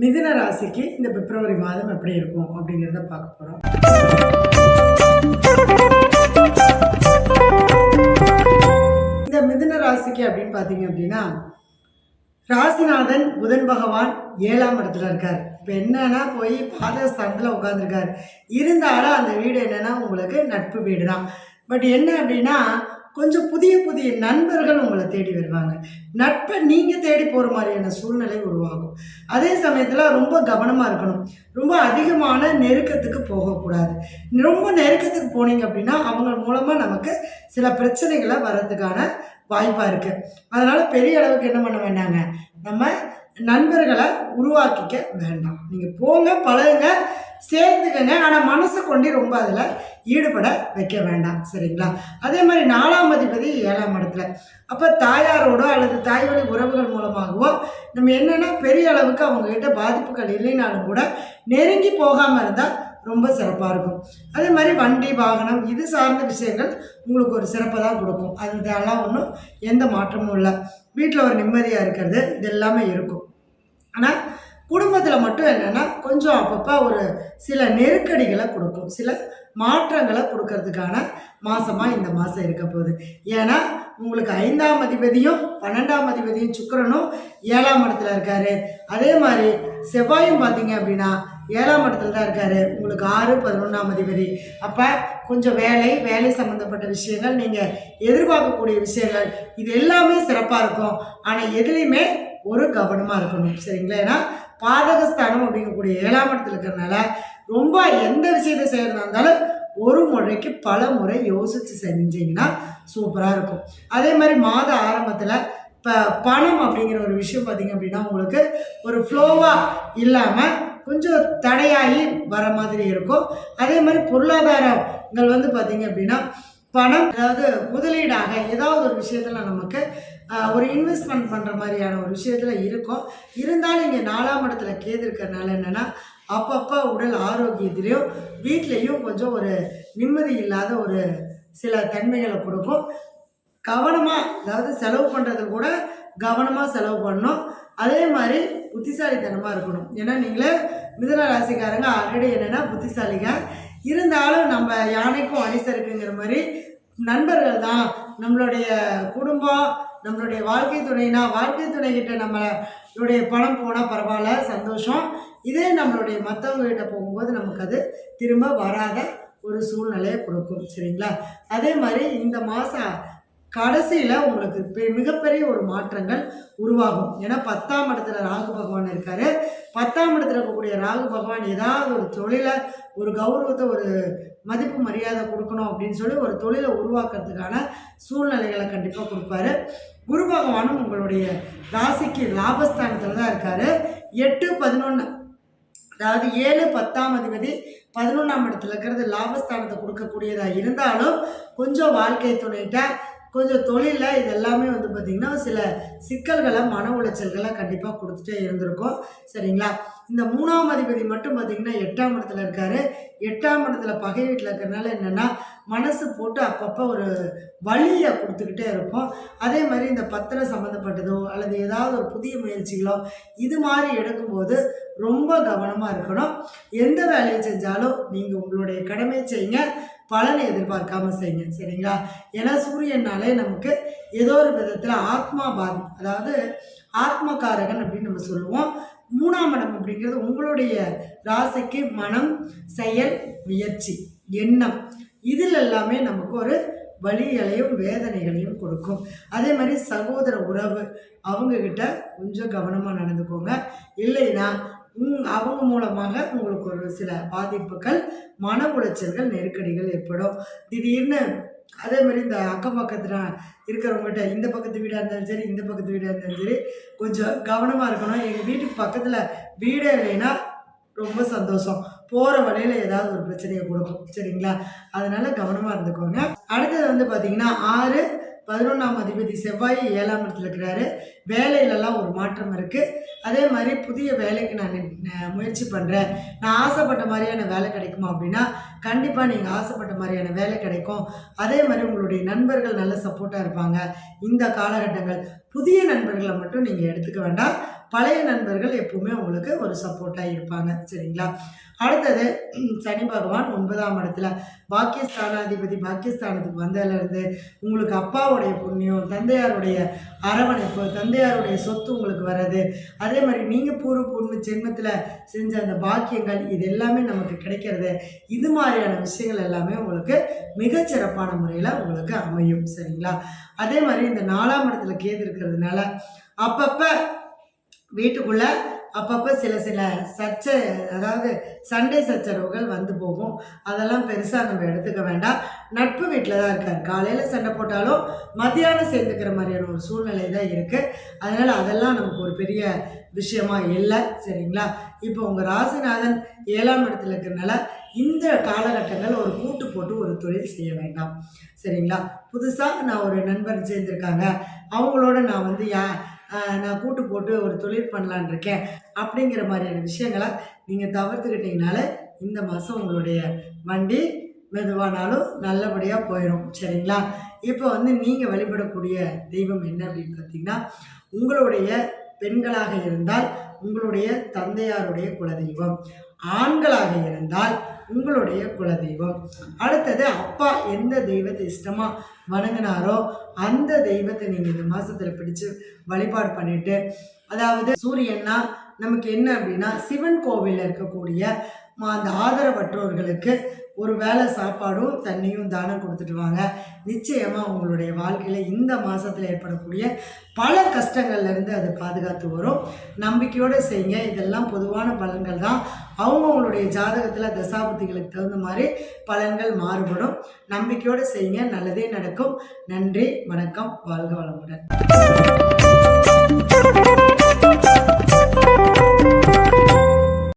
மிதுன ராசிக்கு இந்த பிப்ரவரி மாதம் எப்படி இருக்கும் அப்படிங்கிறத பார்க்க போகிறோம் இந்த மிதுன ராசிக்கு அப்படின்னு பார்த்தீங்க அப்படின்னா ராசிநாதன் புதன் பகவான் ஏழாம் இடத்துல இருக்கார். இப்போ என்னன்னா போய் பாதஸ்தானத்தில் உட்காந்துருக்கார் இருந்தாலும் அந்த வீடு என்னன்னா உங்களுக்கு நட்பு வீடு தான் பட் என்ன அப்படின்னா கொஞ்சம் புதிய புதிய நண்பர்கள் உங்களை தேடி வருவாங்க. நட்பை நீங்கள் தேடி போகிற மாதிரியான சூழ்நிலை உருவாகும். அதே சமயத்தில் ரொம்ப கவனமாக இருக்கணும். ரொம்ப அதிகமான நெருக்கத்துக்கு போகக்கூடாது. ரொம்ப நெருக்கத்துக்கு போனீங்க அப்படின்னா அவங்க மூலமாக நமக்கு சில பிரச்சனைகளை வர்றதுக்கான வாய்ப்பாக இருக்குது அதனால் பெரிய அளவுக்கு என்ன பண்ண வேண்டாங்க? நம்ம நண்பர்களை உருவாக்கிக்க வேண்டாம். நீங்கள் போங்க பழகுங்க சேர்த்துக்கங்க ஆனால் மனசை கொண்டு ரொம்ப அதில் ஈடுபட வைக்க வேண்டாம். சரிங்களா? அதே மாதிரி நாலாம் அதிபதி ஏழாம் இடத்துல. அப்போ தாயாரோடோ அல்லது தாய் வழி உறவுகள் மூலமாகவோ நம்ம என்னென்னா பெரிய அளவுக்கு அவங்கக்கிட்ட பாதிப்புகள் இல்லைனாலும் கூட நெருங்கி போகாமல் இருந்தால் ரொம்ப சிறப்பாக இருக்கும். அதே மாதிரி வண்டி வாகனம் இது சார்ந்த விஷயங்கள் உங்களுக்கு ஒரு சிறப்பை தான் கொடுக்கும். அதெல்லாம் ஒன்றும் எந்த மாற்றமும் இல்லை. வீட்டில் ஒரு நிம்மதியாக இருக்கிறது இது எல்லாமே இருக்கும். ஆனால் குடும்பத்தில் மட்டும் என்னென்னா கொஞ்சம் அப்பப்போ ஒரு சில நெருக்கடிகளை கொடுக்கும். சில மாற்றங்களை கொடுக்கறதுக்கான மாதமாக இந்த மாதம் இருக்க போகுது. ஏன்னா உங்களுக்கு ஐந்தாம் அதிபதியும் பன்னெண்டாம் அதிபதியும் சுக்கரனும் ஏழாம் இடத்துல இருக்காரு. அதே மாதிரி செவ்வாயும் பார்த்தீங்க அப்படின்னா ஏழாம் இடத்துல தான் இருக்காரு. உங்களுக்கு ஆறு பதினொன்றாம் அதிபதி. அப்போ கொஞ்சம் வேலை வேலை சம்மந்தப்பட்ட விஷயங்கள் நீங்கள் எதிர்பார்க்கக்கூடிய விஷயங்கள் இது எல்லாமே சிறப்பாக இருக்கும். ஆனால் எதுலேயுமே ஒரு கவனமாக இருக்கணும் சரிங்களா? ஏன்னா பாதகஸ்தானம் அப்படிங்கக்கூடிய ஏழாம் இடத்துல இருக்கிறதுனால ரொம்ப எந்த விஷயத்தை செய்கிறதா இருந்தாலும் ஒரு முறைக்கு பல முறை யோசித்து செஞ்சீங்கன்னா சூப்பராக இருக்கும். அதே மாதிரி மாத ஆரம்பத்தில் இப்போ பணம் அப்படிங்கிற ஒரு விஷயம் பார்த்தீங்க அப்படின்னா உங்களுக்கு ஒரு ஃப்ளோவாக இல்லாமல் கொஞ்சம் தடையாகி வர மாதிரி இருக்கும். அதே மாதிரி பொருளாதாரங்கள் வந்து பார்த்தீங்க அப்படின்னா பணம் அதாவது முதலீடாக ஏதாவது ஒரு விஷயத்தில் நமக்கு ஒரு இன்வெஸ்ட்மெண்ட் பண்ணுற மாதிரியான ஒரு விஷயத்தில் இருக்கும். இருந்தாலும் இங்கே நாலாம் இடத்துல கேது இருக்கிறதுனால என்னென்னா அப்பப்போ உடல் ஆரோக்கியத்திலையும் வீட்லேயும் கொஞ்சம் ஒரு நிம்மதி இல்லாத ஒரு சில தன்மைகளை கொடுக்கும். கவனமாக அதாவது செலவு பண்ணுறது கூட கவனமாக செலவு பண்ணணும். அதே மாதிரி புத்திசாலித்தனமாக இருக்கணும். ஏன்னா நீங்களே மிதுன ராசிக்காரங்க ஆல்ரெடி என்னென்னா புத்திசாலிங்க. இருந்தாலும் நம்ம யானைக்கும் அடிசருக்குங்கிற மாதிரி நண்பர்கள் தான் நம்மளுடைய குடும்பம் நம்மளுடைய வாழ்க்கை துணைனா வாழ்க்கை துணைக்கிட்ட நம்மளுடைய பணம் போனால் பரவாயில்ல சந்தோஷம். இதே நம்மளுடைய மற்றவங்க கிட்ட போகும்போது நமக்கு அது திரும்ப வராத ஒரு சூழ்நிலையை கொடுக்கும் சரிங்களா? அதே மாதிரி இந்த மாதம் கடைசியில் உங்களுக்கு பெ- மிகப்பெரிய ஒரு மாற்றங்கள் உருவாகும். ஏன்னா பத்தாம் இடத்துல ராகு பகவான் இருக்கார். பத்தாம் இடத்துல இருக்கக்கூடிய ராகு பகவான் ஏதாவது ஒரு தொழிலை ஒரு கௌரவத்தை ஒரு மதிப்பு மரியாதை கொடுக்கணும் அப்படின்னு சொல்லி ஒரு தொழிலை உருவாக்குறதுக்கான சூழ்நிலைகளை கண்டிப்பாக கொடுப்பாரு. குரு பகவானும் உங்களுடைய ராசிக்கு லாபஸ்தானத்தில் தான் இருக்கார். எட்டு பதினொன்று அதாவது ஏழு பத்தாம் அதிபதி பதினொன்றாம் இடத்துல இருக்கிறது லாபஸ்தானத்தை கொடுக்கக்கூடியதாக இருந்தாலும் கொஞ்சம் வாழ்க்கை துணைகிட்ட கொஞ்சம் தொழிலில் இது எல்லாமே வந்து பார்த்திங்கன்னா சில சிக்கல்களை மன உளைச்சல்களை கண்டிப்பாக கொடுத்துட்டே இருந்திருக்கும். சரிங்களா? இந்த மூணாம் அதிபதி மட்டும் பார்த்திங்கன்னா எட்டாம் இடத்துல இருக்கார். எட்டாம் இடத்துல பகை வீட்டில் இருக்கிறனால என்னென்னா மனசு போட்டு அப்பப்போ ஒரு வழியை கொடுத்துக்கிட்டே இருக்கும் அதே மாதிரி இந்த பத்திரம் சம்மந்தப்பட்டதோ அல்லது ஏதாவது ஒரு புதிய முயற்சிகளோ இது மாதிரி எடுக்கும்போது ரொம்ப கவனமாக இருக்கணும். எந்த வேலையை செஞ்சாலும் நீங்கள் உங்களுடைய கடமை செய்யுங்க. பலனை எதிர்பார்க்காம செய்யுங்க சரிங்களா? ஏன்னா சூரியனாலே நமக்கு ஏதோ ஒரு விதத்தில் ஆத்மா பாதி அதாவது ஆத்மகாரகன் அப்படின்னு நம்ம சொல்லுவோம். மூணாம் இடம் அப்படிங்கிறது உங்களுடைய ராசிக்கு மனம் செயல் முயற்சி எண்ணம். இதில் எல்லாமே நமக்கு ஒரு வலிகளையும் வேதனைகளையும் கொடுக்கும். அதே மாதிரி சகோதர உறவு அவங்கக்கிட்ட கொஞ்சம் கவனமாக நடந்துக்கோங்க. இல்லைன்னா அவங்க மூலமாக உங்களுக்கு ஒரு சில பாதிப்புகள் மன உளைச்சல்கள் நெருக்கடிகள் ஏற்படும். திடீர்னு அதே மாதிரி இந்த அக்கம் பக்கத்தில் இருக்கிறவங்ககிட்ட இந்த பக்கத்து வீடாக இருந்தாலும் சரி இந்த பக்கத்து வீடாக இருந்தாலும் சரி கொஞ்சம் கவனமாக இருக்கணும். எங்கள் வீட்டுக்கு பக்கத்தில் வீடே இல்லைன்னா ரொம்ப சந்தோஷம். போகிற வழியில் ஏதாவது ஒரு பிரச்சனையை கொடுக்கும். சரிங்களா? அதனால் கவனமாக இருந்துக்கோங்க. அடுத்தது வந்து பார்த்தீங்கன்னா ஆறு பதினொன்றாம் அதிபதி செவ்வாய் ஏழாம் இடத்துல இருக்கிறாரு. வேலையிலலாம் ஒரு மாற்றம் இருக்குது அதே மாதிரி புதிய வேலைக்கு நான் முயற்சி பண்ணுறேன் நான் ஆசைப்பட்ட மாதிரியான வேலை கிடைக்குமா அப்படின்னா கண்டிப்பாக நீங்கள் ஆசைப்பட்ட மாதிரியான வேலை கிடைக்கும். அதே மாதிரி உங்களுடைய நண்பர்கள் நல்ல சப்போர்ட்டாக இருப்பாங்க. இந்த காலகட்டங்கள் புதிய நண்பர்களை மட்டும் நீங்கள் எடுத்துக்க வேண்டாம். பழைய நண்பர்கள் எப்பவுமே உங்களுக்கு ஒரு சப்போர்ட்டாக இருப்பாங்க சரிங்களா? அடுத்தது சனி பகவான் ஒன்பதாம் இடத்துல பாக்கியஸ்தானாதிபதி பாக்கியஸ்தானத்துக்கு வந்ததுலேருந்து உங்களுக்கு அப்பாவுடைய புண்ணியம் தந்தையாருடைய அரவணைப்பு தந்தையாருடைய சொத்து உங்களுக்கு வர்றது அதே மாதிரி நீங்கள் பூர்வ பூர்வ ஜென்மத்தில் செஞ்ச அந்த பாக்கியங்கள் இது எல்லாமே நமக்கு கிடைக்கிறது. இது மாதிரியான விஷயங்கள் எல்லாமே உங்களுக்கு மிகச்சிறப்பான முறையில் உங்களுக்கு அமையும் சரிங்களா? அதே மாதிரி இந்த நாலாம் இடத்துல கேது இருக்கிறதுனால அப்பப்போ வீட்டுக்குள்ளே அப்பப்போ சில சில சர்ச்சை அதாவது சண்டை சச்சரவுகள் வந்து போகும். அதெல்லாம் பெருசாக நம்ம எடுத்துக்க வேண்டாம். நட்பு வீட்டில் தான் இருக்கார். காலையில் சண்டை போட்டாலும் மத்தியானம் சேர்ந்துக்கிற மாதிரியான ஒரு சூழ்நிலை தான் இருக்குது அதனால் அதெல்லாம் நமக்கு ஒரு பெரிய விஷயமா இல்லை. சரிங்களா? இப்போ உங்கள் ராசிநாதன் ஏழாம் இடத்துல இருக்கிறனால இந்த காலகட்டங்கள் ஒரு கூட்டு போட்டு ஒரு தொழில் செய்ய வேண்டாம். சரிங்களா? புதுசாக நான் ஒரு நண்பர் சேர்ந்துருக்காங்க. அவங்களோட நான் வந்து யா நான் கூட்டு போட்டு ஒரு தொழில் பண்ணலான் இருக்கேன். அப்படிங்கிற மாதிரியான விஷயங்களை நீங்கள் தவிர்த்துக்கிட்டீங்கனால இந்த மாதம் உங்களுடைய வண்டி மெதுவானாலும் நல்லபடியாக போயிடும் சரிங்களா? இப்போ வந்து நீங்கள் வழிபடக்கூடிய தெய்வம் என்ன அப்படின்னு பார்த்தீங்கன்னா உங்களுடைய பெண்களாக இருந்தால் உங்களுடைய தந்தையாருடைய குலதெய்வம். ஆண்களாக இருந்தால் உங்களுடைய குலதெய்வம். அடுத்தது அப்பா எந்த தெய்வத்தை இஷ்டமாக வணங்கினாரோ அந்த தெய்வத்தை நீங்கள் இந்த மாதத்தில் பிடிச்சு வழிபாடு பண்ணிட்டு அதாவது சூரியன்னா நமக்கு என்ன அப்படின்னா சிவன் கோவிலில் இருக்கக்கூடிய அந்த ஆதரவற்றோர்களுக்கு ஒரு வேளை சாப்பாடும் தண்ணியும் தானம் கொடுத்துட்டு வாங்க. நிச்சயமாக உங்களுடைய வாழ்க்கையில் இந்த மாதத்தில் ஏற்படக்கூடிய பல கஷ்டங்கள்லேருந்து அது பாதுகாத்து வரும். நம்பிக்கையோடு செய்யுங்க. இதெல்லாம் பொதுவான பலன்கள் தான். அவங்கவுங்களுடைய ஜாதகத்தில் தசாபுத்திகளுக்கு தகுந்த மாதிரி பலன்கள் மாறுபடும். நம்பிக்கையோடு செய்யுங்க. நல்லதே நடக்கும். நன்றி வணக்கம். வாழ்க வளமுடன்.